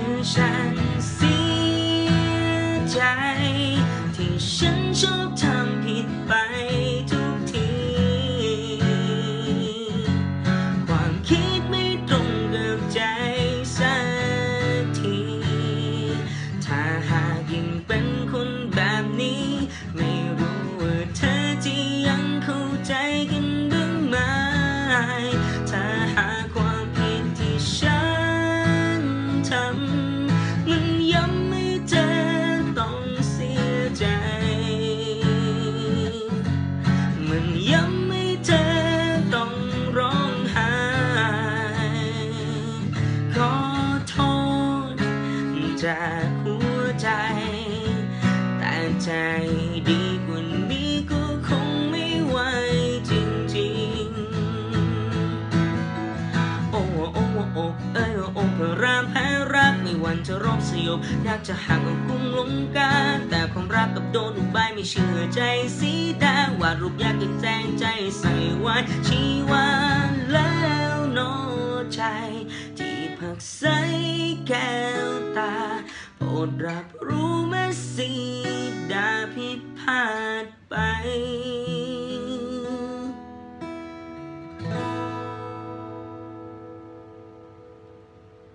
คือฉันเสียใจ ที่ฉันชอบทำผิดไปทุกที ความคิดไม่ตรงกับใจสักที ถ้าหากยังเป็นคนแบบนี้ ไม่รู้ว่าเธอจะยังเข้าใจกันหรือไม่ ขอโทษ จากหัวใจ แต่ใจดีกว่านี้ก็คงไม่ไหวจริงๆ โอ้โอ้โอ้เอ้ยโอ้เพื่อรามแพ้รักไม่หวันจะรบสยบอยากจะหักกับกุ้งลงกาแต่ความรักกับโดนอุบายไม่เชื่อใจสีดาวาดรูปยากจะแจ้งใจใส่ไว้ชีวาแล้วโนใจที่ ผักใสแก้วตา โปรดรับรู้เมื่อสีดาผิดพลาดไป